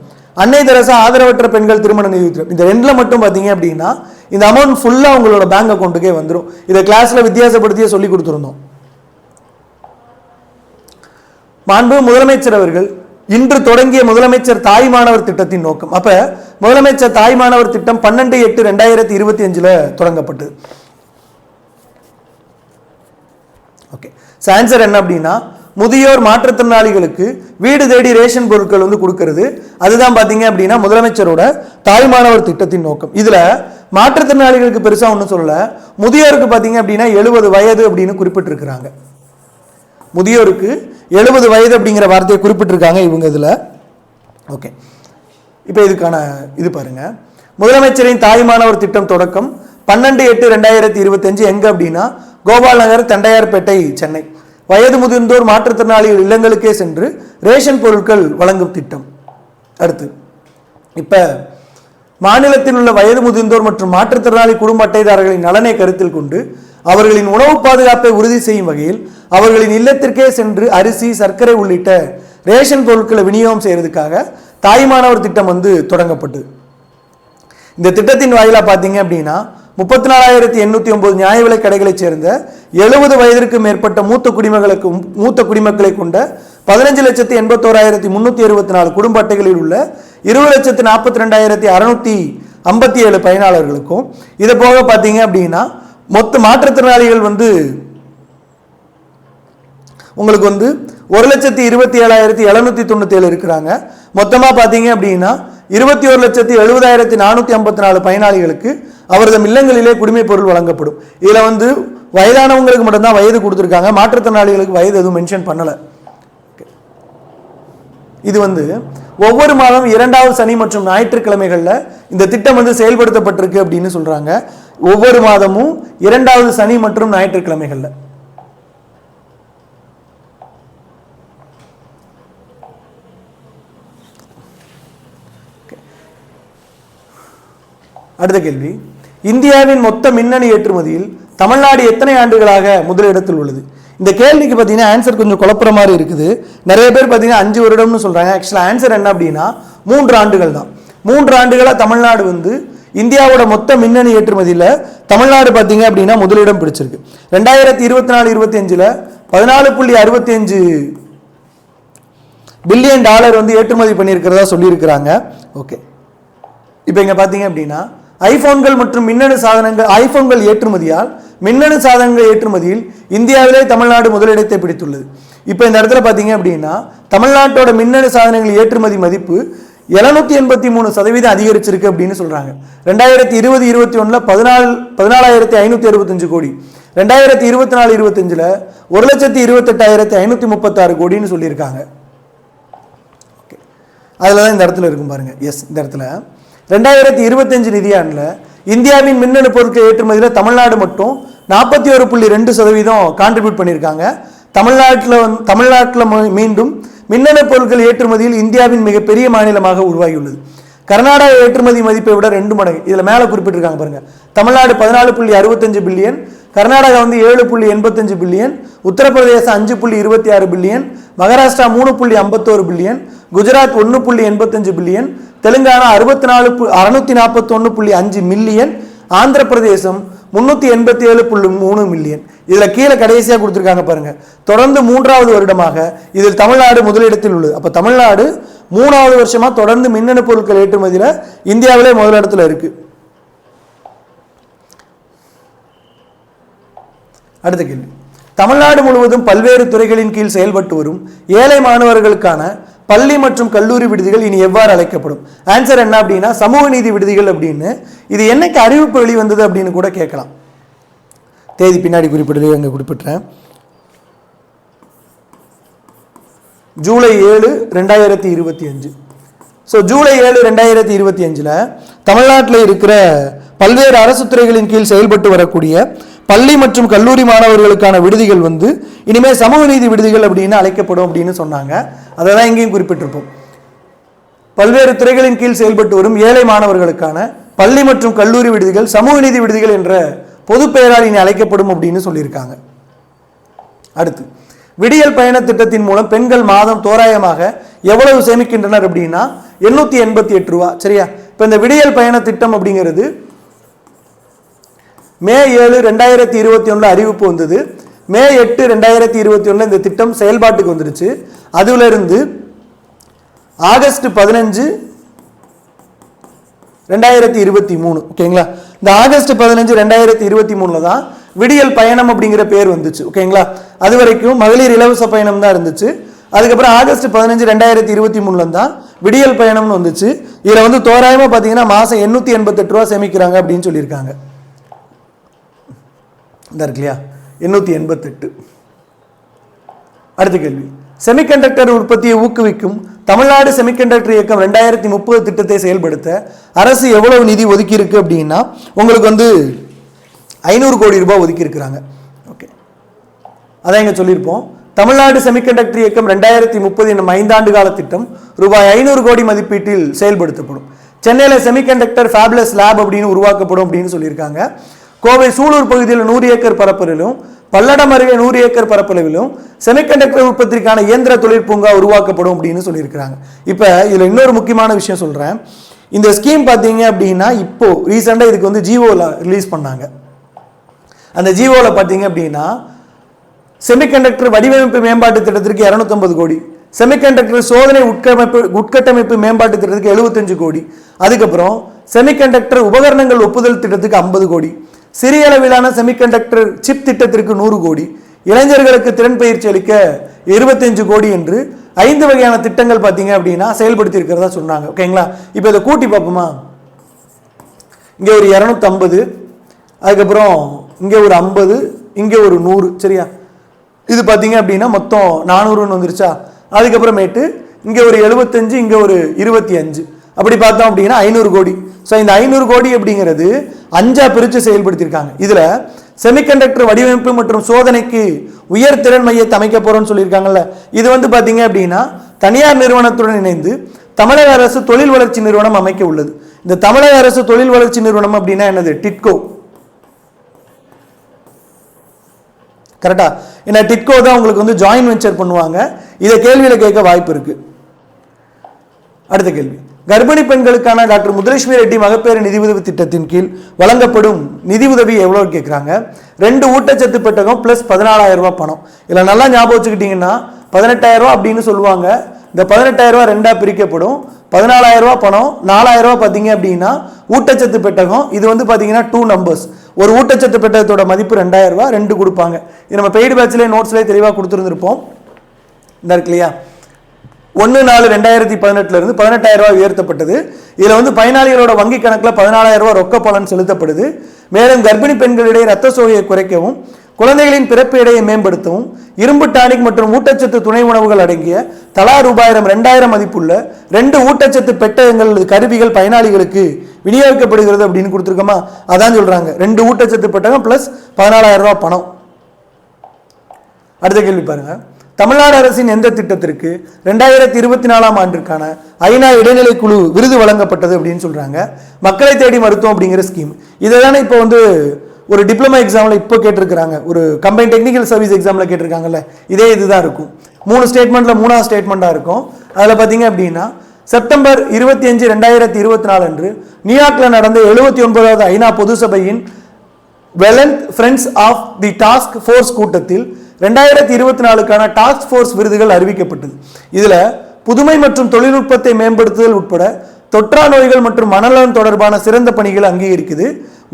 அன்னை தெரசு ஆதரவற்ற பெண்கள் திருமண நிதி திட்டம். இந்த ரெண்டில் மட்டும் பார்த்தீங்க அப்படின்னா இந்த அமௌண்ட் ஃபுல்லாக உங்களோட பேங்க் அக்கௌண்ட்டுக்கே வந்துடும் இதை கிளாஸில் வித்தியாசப்படுத்தியே சொல்லி கொடுத்துருந்தோம். மாண்பு முதலமைச்சர் அவர்கள் இன்று தொடங்கிய முதலமைச்சர் தாய் மாணவர் திட்டத்தின் நோக்கம். அப்ப முதலமைச்சர் தாய் மாணவர் திட்டம் பன்னெண்டு எட்டு ரெண்டாயிரத்தி இருபத்தி அஞ்சுல தொடங்கப்பட்டது. ஓகே ஆன்சர் என்ன அப்படின்னா முதியோர் மாற்றுத்திறனாளிகளுக்கு வீடு தேடி ரேஷன் பொருட்கள் வந்து கொடுக்கறது. அதுதான் பார்த்தீங்க அப்படின்னா முதலமைச்சரோட தாய்மானவர் திட்டத்தின் நோக்கம். இதுல மாற்றுத்திறனாளிகளுக்கு பெருசா ஒன்றும் சொல்லல. முதியோருக்கு பார்த்தீங்க அப்படின்னா எழுபது வயது அப்படின்னு குறிப்பிட்டிருக்கிறாங்க. முதியோருக்கு எழுபது வயது அப்படிங்கிற வார்த்தையை குறிப்பிட்டிருக்காங்க இவங்க இதுல. ஓகே இப்போ இதுக்கான இது பாருங்க. முதலமைச்சரின் தாய்மானவர் திட்டம் தொடக்கம் பன்னெண்டு எட்டு ரெண்டாயிரத்தி இருபத்தஞ்சு எங்க அப்படின்னா? கோபால் நகர் தண்டையார்பேட்டை சென்னை. வயது முதிர்ந்தோர் மாற்றுத்திறனாளிகள் இல்லங்களுக்கே சென்று ரேஷன் பொருட்கள் வழங்கும் திட்டம். அடுத்து இப்ப மாநிலத்தில் உள்ள வயது முதிர்ந்தோர் மற்றும் மாற்றுத்திறனாளி குடும்ப அட்டைதாரர்களின் நலனை கருத்தில் கொண்டு அவர்களின் உணவு பாதுகாப்பை உறுதி செய்யும் வகையில் அவர்களின் இல்லத்திற்கே சென்று அரிசி சர்க்கரை உள்ளிட்ட ரேஷன் பொருட்களை விநியோகம் செய்கிறதுக்காக தாய்மானவர் திட்டம் வந்து தொடங்கப்பட்டது. இந்த திட்டத்தின் வாயிலாக பார்த்தீங்க அப்படின்னா முப்பத்தி நாலாயிரத்தி எண்ணூற்றி ஒன்பது நியாய விலை கடைகளைச் சேர்ந்த எழுபது வயதிற்கு மேற்பட்ட மூத்த குடிமகளுக்கு மூத்த குடிமக்களை கொண்ட பதினஞ்சு லட்சத்தி எண்பத்தோராயிரத்தி முந்நூற்றி இருபத்தி நாலு குடும்ப அட்டைகளில் உள்ள இருபது லட்சத்து நாற்பத்தி ரெண்டாயிரத்தி அறுநூத்தி ஐம்பத்தி ஏழு பயனாளர்களுக்கும் இது போக பார்த்தீங்க அப்படின்னா மொத்த மாற்றுத்திறனாளிகள் வந்து உங்களுக்கு வந்து ஒரு லட்சத்தி இருபத்தி ஏழாயிரத்தி எழுநூத்தி தொண்ணூத்தி ஏழு இருக்கிறாங்க. மொத்தமாக பார்த்தீங்க அப்படின்னா இருபத்தி ஒரு லட்சத்தி எழுபதாயிரத்தி நானூத்தி ஐம்பத்தி நாலு பயனாளிகளுக்கு அவரது இல்லங்களிலே குடிமைப் பொருள் வழங்கப்படும். இதில் வந்து வயதானவங்களுக்கு மட்டும்தான் வயது கொடுத்துருக்காங்க. மாற்றுத்திறனாளிகளுக்கு வயது எதுவும் மென்ஷன் பண்ணலை. இது வந்து ஒவ்வொரு மாதம் இரண்டாவது சனி மற்றும் ஞாயிற்றுக்கிழமைகளில் இந்த திட்டம் வந்து செயல்படுத்தப்பட்டிருக்கு அப்படின்னு சொல்றாங்க. ஒவ்வொரு மாதமும் இரண்டாவது சனி மற்றும் ஞாயிற்றுக்கிழமைகள்ல. அடுத்த கேள்வி. இந்தியாவின் மொத்த மின்னணு ஏற்றுமதியில் தமிழ்நாடு எத்தனை ஆண்டுகளாக முதலிடத்தில் உள்ளது? இந்த கேள்விக்கு பார்த்தீங்கன்னா ஆன்சர் கொஞ்சம் குழப்புற மாதிரி இருக்குது. நிறைய பேர் பார்த்தீங்கன்னா அஞ்சு வருடம்னு சொல்றாங்க. ஆக்சுவலாக ஆன்சர் என்ன அப்படின்னா மூன்று ஆண்டுகள் தான். மூன்று ஆண்டுகளாக தமிழ்நாடு வந்து இந்தியாவோட மொத்த மின்னணு ஏற்றுமதியில் தமிழ்நாடு பார்த்தீங்க அப்படின்னா முதலிடம் பிடிச்சிருக்கு. ரெண்டாயிரத்தி இருபத்தி நாலு இருபத்தி அஞ்சில் பதினாலு புள்ளி அறுபத்தி அஞ்சு பில்லியன் டாலர் வந்து ஏற்றுமதி பண்ணியிருக்கிறதா சொல்லியிருக்கிறாங்க. ஓகே. இப்போ இங்கே பார்த்தீங்க அப்படின்னா ஐபோன்கள் மற்றும் மின்னணு சாதனங்கள் ஐபோன்கள் ஏற்றுமதியால் மின்னணு சாதனங்கள் ஏற்றுமதியில் இந்தியாவிலே தமிழ்நாடு முதலிடத்தை பிடித்துள்ளது. இப்போ இந்த இடத்துல பார்த்தீங்க அப்படின்னா தமிழ்நாட்டோட மின்னணு சாதனங்கள் ஏற்றுமதி மதிப்பு எழுநூத்தி எண்பத்தி மூணு சதவீதம் அதிகரிச்சிருக்கு அப்படின்னு சொல்றாங்க. ரெண்டாயிரத்தி இருபது இருபத்தி ஒண்ணுல பதினாலு பதினாலாயிரத்தி ஐநூத்தி அறுபத்தஞ்சு கோடி. ரெண்டாயிரத்தி இருபத்தி நாலு இருபத்தஞ்சில் ஒரு லட்சத்தி இருபத்தெட்டாயிரத்தி ஐநூத்தி முப்பத்தாறு கோடின்னு சொல்லியிருக்காங்க. அதில் தான் இந்த இடத்துல இருக்கும் பாருங்க. எஸ் இந்த இடத்துல. ரெண்டாயிரத்தி இருபத்தஞ்சு நிதியாண்டில் இந்தியாவின் மின்னணு பொருட்கள் ஏற்றுமதியில் தமிழ்நாடு மட்டும் நாற்பத்தி ஒரு புள்ளி ரெண்டு சதவீதம் கான்ட்ரிபியூட் பண்ணியிருக்காங்க. தமிழ்நாட்டில் வந் தமிழ்நாட்டில் மீண்டும் மின்னணு பொருட்கள் ஏற்றுமதியில் இந்தியாவின் மிகப்பெரிய மாநிலமாக உருவாகியுள்ளது. கர்நாடக ஏற்றுமதி மதிப்பை விட ரெண்டு மடங்கு. இதில் மேலே குறிப்பிட்டிருக்காங்க பாருங்க. தமிழ்நாடு பதினாலு புள்ளி அறுபத்தஞ்சு பில்லியன் கர்நாடகா வந்து ஏழு புள்ளி எண்பத்தஞ்சு பில்லியன் உத்தரப்பிரதேசம் அஞ்சு புள்ளி இருபத்தி ஆறு பில்லியன் மகாராஷ்டிரா மூணு புள்ளி ஐம்பத்தோரு பில்லியன் குஜராத் ஒன்று புள்ளி எண்பத்தஞ்சு பில்லியன் தெலுங்கானா அறுபத்தி நாலு அறுநூத்தி நாற்பத்தி புள்ளி அஞ்சு மில்லியன் ஆந்திர பிரதேசம் முந்நூற்றி எண்பத்தி ஏழு புள்ளி மூணு மில்லியன் இதில் கீழே கடைசியாக கொடுத்துருக்காங்க பாருங்க. தொடர்ந்து மூன்றாவது வருடமாக இதில் தமிழ்நாடு முதலிடத்தில் உள்ளது. அப்போ தமிழ்நாடு மூணாவது வருஷமா தொடர்ந்து மின்னணு பொருட்கள் ஏற்றுமதியில் இந்தியாவிலே முதலிடத்தில் இருக்கு. அடுத்த கேள்வி. தமிழ்நாடு முழுவதும் பல்வேறு துறைகளின் கீழ் செயல்பட்டு வரும் ஏழை மாணவர்களுக்கான பள்ளி மற்றும் கல்லூரி விடுதிகள் இனி எவ்வாறு அழைக்கப்படும்? ஆன்சர் என்ன அப்படின்னா சமூக நீதி விடுதிகள் அப்படின்னு. இது என்னைக்கு அறிவிப்பு வெளிவந்தது அப்படின்னு கூட கேட்கலாம். தேதி பின்னாடி குறிப்பிடுது அங்கே குறிப்பிட்றேன் ஜூலை ஏழு ரெண்டாயிரத்தி இருபத்தி அஞ்சு. ஸோ ஜூலை ஏழு ரெண்டாயிரத்தி இருபத்தி அஞ்சில் தமிழ்நாட்டில் இருக்கிற பல்வேறு அரசு துறைகளின் கீழ் செயல்பட்டு வரக்கூடிய பள்ளி மற்றும் கல்லூரி மாணவர்களுக்கான விடுதிகள் வந்து இனிமேல் சமூக நீதி விடுதிகள் அப்படின்னு அழைக்கப்படும் அப்படின்னு சொன்னாங்க. அதை தான் இங்கேயும் குறிப்பிட்டிருப்போம். பல்வேறு துறைகளின் கீழ் செயல்பட்டு வரும் ஏழை மாணவர்களுக்கான பள்ளி மற்றும் கல்லூரி விடுதிகள் சமூக நீதி விடுதிகள் என்ற பொது பெயரால் இனி அழைக்கப்படும் அப்படின்னு சொல்லியிருக்காங்க. அடுத்து விடியல் பயண திட்டத்தின் மூலம் பெண்கள் மாதம் தோராயமாக எவ்வளவு சேமிக்கின்றனர் அப்படின்னா எண்ணூற்றி எண்பத்தி எட்டு ரூபா. சரியா? இப்போ இந்த விடியல் பயண திட்டம் அப்படிங்கிறது மே ஏழு ரெண்டாயிரத்தி இருபத்தி ஒன்றில் அறிவிப்பு வந்தது. மே எட்டு ரெண்டாயிரத்தி இருபத்தி ஒன்றில் இந்த திட்டம் செயல்பாட்டுக்கு வந்துருச்சு அதுலேருந்து ஆகஸ்ட் பதினஞ்சு ரெண்டாயிரத்தி இருபத்தி மூணு ஓகேங்களா இந்த ஆகஸ்ட் பதினஞ்சு ரெண்டாயிரத்தி இருபத்தி மூணில் தான் விடியல் பயணம் அப்படிங்கிற பேர் வந்துச்சு ஓகேங்களா அது வரைக்கும் மகளிர் இலவச பயணம் தான் இருந்துச்சு. அதுக்கப்புறம் ஆகஸ்ட் பதினஞ்சு ரெண்டாயிரத்தி இருபத்தி மூணுல தான் விடியல் பயணம்னு வந்துச்சு. இதில் வந்து தோராயமாக பார்த்தீங்கன்னா மாதம் எண்ணூற்றி எண்பத்தெட்டு ரூபா சேமிக்கிறாங்க அப்படின்னு சொல்லியிருக்காங்க. இந்த இருக்கு இல்லையா? எண்ணூற்றி எண்பத்தெட்டு. அடுத்த கேள்வி. செமிகண்டக்டர் உற்பத்தியை ஊக்குவிக்கும் தமிழ்நாடு செமிகண்டக்டர் இயக்கம் ரெண்டாயிரத்தி முப்பது திட்டத்தை செயல்படுத்த அரசு எவ்வளவு நிதி ஒதுக்கியிருக்கு அப்படின்னா உங்களுக்கு வந்து ஐநூறு கோடி ரூபாய் ஒதுக்கியிருக்கிறாங்க. ஓகே அதான் இங்கே சொல்லியிருப்போம். தமிழ்நாடு செமிகண்டக்டர் இயக்கம் ரெண்டாயிரத்தி முப்பது என்னும் ஐந்தாண்டு கால திட்டம் ரூபாய் ஐநூறு கோடி மதிப்பீட்டில் செயல்படுத்தப்படும். சென்னையில் செமிகண்டக்டர் ஃபேப்லஸ் லேப் அப்படின்னு உருவாக்கப்படும் அப்படின்னு சொல்லியிருக்காங்க. கோவை சூலூர் பகுதியில் நூறு ஏக்கர் பரப்பளவிலும் பல்லடம் அருகே நூறு ஏக்கர் பரப்பளவிலும் செமிகண்டக்டர் உற்பத்திக்கான இயந்திர தொழிற்பூங்கா உருவாக்கப்படும் அப்படின்னு சொல்லியிருக்கிறாங்க. இப்போ இதில் இன்னொரு முக்கியமான விஷயம் சொல்கிறேன் இந்த ஸ்கீம் பார்த்தீங்க அப்படின்னா இப்போ ரீசெண்டாக இதுக்கு வந்து ஜிஓவில் ரிலீஸ் பண்ணாங்க. அந்த ஜிஓவில் பார்த்தீங்க அப்படின்னா செமிகண்டக்டர் வடிவமைப்பு மேம்பாட்டு திட்டத்திற்கு 250 கோடி செமிகண்டக்டர் சோதனை உட்கமைப்பு உட்கட்டமைப்பு மேம்பாட்டு திட்டத்துக்கு 75 கோடி அதுக்கப்புறம் செமிகண்டக்டர் உபகரணங்கள் ஒப்புதல் திட்டத்துக்கு 50 கோடி சிறிய அளவிலான செமிகண்டக்டர் சிப் திட்டத்திற்கு நூறு கோடி இளைஞர்களுக்கு திறன் பயிற்சி அளிக்க 25 கோடி என்று ஐந்து வகையான திட்டங்கள் பார்த்தீங்க அப்படின்னா செயல்படுத்தி இருக்கிறதா சொன்னாங்க. ஓகேங்களா இப்போ இதை கூட்டி பார்ப்போமா? இங்கே ஒரு இரநூத்தம்பது அதுக்கப்புறம் இங்கே ஒரு ஐம்பது இங்கே ஒரு நூறு சரியா? இது பார்த்தீங்க அப்படின்னா மொத்தம் நானூறுன்னு வந்துருச்சா? அதுக்கப்புறமேட்டு இங்கே ஒரு எழுபத்தஞ்சு இங்கே ஒரு இருபத்தி அஞ்சு. அப்படி பார்த்தோம் அப்படின்னா ஐநூறு கோடி. ஸோ இந்த ஐநூறு கோடி அப்படிங்கிறது அஞ்சா பிரித்து செயல்படுத்தியிருக்காங்க. இதில் செமிகண்டக்டர் வடிவமைப்பு மற்றும் சோதனைக்கு உயர் திறன் மையத்தை அமைக்க போகிறோம்னு சொல்லியிருக்காங்கல்ல. இது வந்து பார்த்தீங்க அப்படின்னா தனியார் நிறுவனத்துடன் இணைந்து தமிழக அரசு தொழில் வளர்ச்சி நிறுவனம் அமைக்க உள்ளது. இந்த தமிழக அரசு தொழில் வளர்ச்சி நிறுவனம் அப்படின்னா என்னது? டிட்கோ. கரெக்டா ஏன்னா டிட்கோ தான் உங்களுக்கு வந்து ஜாயின் வெஞ்சர் பண்ணுவாங்க. இதை கேள்வியில் கேட்க வாய்ப்பு இருக்கு. அடுத்த கேள்வி. கர்ப்பிணி பெண்களுக்கான டாக்டர் முதலட்சுமி ரெட்டி மகப்பேறு நிதியுதவி திட்டத்தின் கீழ் வழங்கப்படும் நிதி உதவி எவ்வளோ கேட்குறாங்க ரெண்டு ஊட்டச்சத்து பெட்டகம் ப்ளஸ் பதினாலாயிரம் ரூபா பணம். இதில் நல்லா ஞாபகம் வச்சுக்கிட்டிங்கன்னா பதினெட்டாயிரம் அப்படின்னு சொல்லுவாங்க. இந்த பதினெட்டாயிரம் ரெண்டாக பிரிக்கப்படும். பதினாலாயிரம் பணம் நாலாயிரம் ரூபா பார்த்தீங்க அப்படின்னா ஊட்டச்சத்து பெட்டகம் இது வந்து பார்த்தீங்கன்னா டூ நம்பர்ஸ் ஒரு ஊட்டச்சத்து பெட்டகத்தோட மதிப்பு ரெண்டாயிரம் ரெண்டு கொடுப்பாங்க. இது நம்ம பெய்டு பேட்ச்லேயே நோட்ஸ்லேயே தெளிவாக கொடுத்துருந்துருப்போம். இந்த இருக்கு இல்லையா? ஒன்று நாலு ரெண்டாயிரத்தி பதினெட்டுல இருந்து பதினெட்டாயிரம் ரூபாய் உயர்த்தப்பட்டது. இதில் வந்து பயனாளிகளோட வங்கி கணக்கில் பதினாலாயிரம் ரூபாய் ரொக்க பலன் செலுத்தப்படுது. மேலும் கர்ப்பிணி பெண்களிடையே ரத்த சோகையை குறைக்கவும் குழந்தைகளின் பிறப்பு எடையை மேம்படுத்தவும் இரும்பு டானிக் மற்றும் ஊட்டச்சத்து துணை உணவுகள் அடங்கிய தலா ரூபாயிரம் ரெண்டாயிரம் மதிப்புள்ள ரெண்டு ஊட்டச்சத்து பெட்டகங்கள் கருவிகள் பயனாளிகளுக்கு விநியோகிக்கப்படுகிறது அப்படின்னு கொடுத்துருக்கோமா? அதான் சொல்றாங்க. ரெண்டு ஊட்டச்சத்து பெட்டகம் பிளஸ் பதினாலாயிரம் ரூபாய் பணம். அடுத்த கேள்வி பாருங்கள் தமிழ்நாடு அரசின் எந்த திட்டத்திற்கு ரெண்டாயிரத்தி இருபத்தி நாலாம் ஆண்டிற்கான ஐநா இடைநிலை குழு விருது வழங்கப்பட்டது அப்படின்னு சொல்கிறாங்க மக்களை தேடி மருத்துவம் அப்படிங்கிற ஸ்கீம் இதை தானே இப்போ வந்து ஒரு டிப்ளமா எக்ஸாமில் இப்போ கேட்டிருக்கிறாங்க. ஒரு கம்பைன் டெக்னிக்கல் சர்வீஸ் எக்ஸாமில் கேட்டிருக்காங்கல்ல. இதே இதுதான் இருக்கும். மூணு ஸ்டேட்மெண்ட்டில் மூணாவது ஸ்டேட்மெண்ட்டாக இருக்கும். அதில் பார்த்தீங்க அப்படின்னா செப்டம்பர் இருபத்தி அஞ்சு ரெண்டாயிரத்தி இருபத்தி நாலு அன்று நியூயார்க்கில் நடந்த எழுபத்தி ஒன்பதாவது ஐநா பொது சபையின் வெலந்த் friends of the task force கூட்டத்தில் ரெண்டாயிரத்தி இருபத்தி நாலுக்கான டாஸ்க் ஃபோர்ஸ் விருதுகள் அறிவிக்கப்பட்டது. இதில் புதுமை மற்றும் தொழில்நுட்பத்தை மேம்படுத்துதல் உட்பட தொற்றா நோய்கள் மற்றும் மனநலன் தொடர்பான சிறந்த பணிகள் அங்கீகரிக்குது.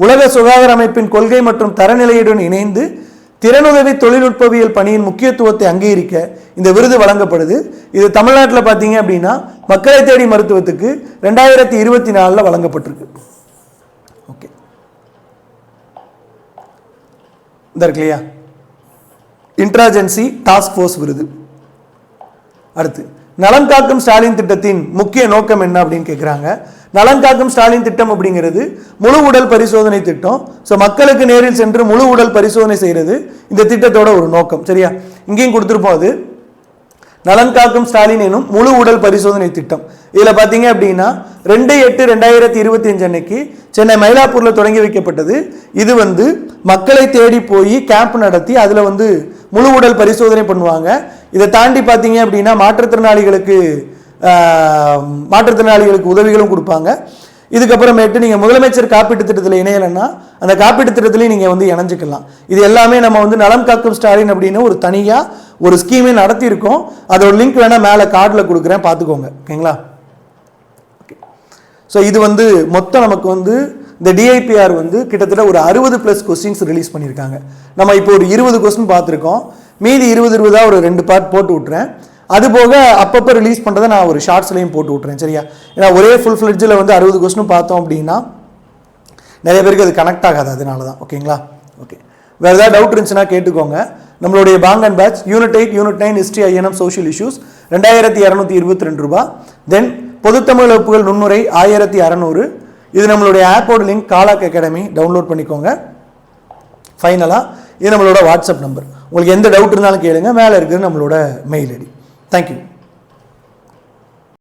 உலக சுகாதார அமைப்பின் கொள்கை மற்றும் தரநிலையுடன் இணைந்து திறனுதவி தொழில்நுட்பவியல் பணியின் முக்கியத்துவத்தை அங்கீகரிக்க இந்த விருது வழங்கப்படுது. இது தமிழ்நாட்டில் பார்த்தீங்க அப்படின்னா மக்களை தேடி மருத்துவத்துக்கு ரெண்டாயிரத்தி இருபத்தி நாலில் வழங்கப்பட்டிருக்கு. ஓகே. இந்த இருக்கு இல்லையா? இன்ட்ராஜென்சி டாஸ்க் ஃபோர்ஸ் விருது. அடுத்து நலன் காக்கும் ஸ்டாலின் திட்டத்தின் முக்கிய நோக்கம் என்ன அப்படின்னு கேட்குறாங்க நலன் காக்கும் ஸ்டாலின் திட்டம் அப்படிங்கிறது முழு உடல் பரிசோதனை திட்டம். ஸோ மக்களுக்கு நேரில் சென்று முழு உடல் பரிசோதனை செய்கிறது இந்த திட்டத்தோட ஒரு நோக்கம். சரியா? இங்கேயும் கொடுத்துருப்போம் அது. நலன் காக்கும் ஸ்டாலின் எனும் முழு உடல் பரிசோதனை திட்டம். இதில் பார்த்தீங்க அப்படின்னா ரெண்டு எட்டு ரெண்டாயிரத்தி இருபத்தி அஞ்சு அன்னைக்கு சென்னை மயிலாப்பூரில் தொடங்கி வைக்கப்பட்டது. இது வந்து மக்களை தேடி போய் கேம்ப் நடத்தி அதில் வந்து முழு உடல் பரிசோதனை பண்ணுவாங்க. இதை தாண்டி பார்த்தீங்க அப்படின்னா மாற்றுத்திறனாளிகளுக்கு மாற்றுத்திறனாளிகளுக்கு உதவிகளும் கொடுப்பாங்க. இதுக்கப்புறமேட்டு நீங்கள் முதலமைச்சர் காப்பீட்டு திட்டத்தில் இணையலைன்னா அந்த காப்பீட்டு திட்டத்திலையும் நீங்கள் வந்து இணைஞ்சிக்கலாம். இது எல்லாமே நம்ம வந்து நலம் காக்கும் ஸ்டாலின் அப்படின்னு ஒரு தனியாக ஒரு ஸ்கீமே நடத்தியிருக்கோம். அதோட லிங்க் வேணால் மேலே கார்டில் கொடுக்குறேன். பார்த்துக்கோங்க. ஓகேங்களா? ஸோ இது வந்து மொத்தம் நமக்கு வந்து இந்த டிஐபிஆர் வந்து கிட்டத்தட்ட ஒரு அறுபது ப்ளஸ் கொஸ்டின்ஸ் ரிலீஸ் பண்ணியிருக்காங்க. நம்ம இப்போ ஒரு இருபது கொஸ்டின் பார்த்துருக்கோம். மீதி இருபது இருபதாக ஒரு ரெண்டு பார்ட் போட்டு விட்றேன் அது போக அப்பப்போ ரிலீஸ் பண்ணுறதை நான் ஒரு ஷார்ட்ஸ்லையும் போட்டு விட்றேன் சரியா? ஏன்னா ஒரே ஃபுல் ஃப்ளெட்ஜில் வந்து அறுபது கொஸ்டின் பார்த்தோம் அப்படின்னா நிறைய பேருக்கு அது கனெக்ட் ஆகாது அதனால தான் ஓகேங்களா? ஓகே. வேறு ஏதாவது டவுட் இருந்துச்சுன்னா கேட்டுக்கோங்க. நம்மளுடைய bang and batch unit eight unit nine history INM social issues ரெண்டாயிரத்தி இரநூத்தி இருபத்தி ரெண்டு ரூபா. தென் பொதுத்தமிழ் வகுப்புகள் நுண்ணுரை ஆயிரத்தி அறநூறு. இது நம்மளுடைய ஆப்போட லிங்க் காலாக் அகாடமி டவுன்லோட் பண்ணிக்கோங்க. ஃபைனலாக இது நம்மளோட வாட்ஸ்அப் நம்பர் உங்களுக்கு எந்த டவுட் இருந்தாலும் கேளுங்க. மேலே இருக்குது நம்மளோட மெயில் ஐடி தேங்க்யூ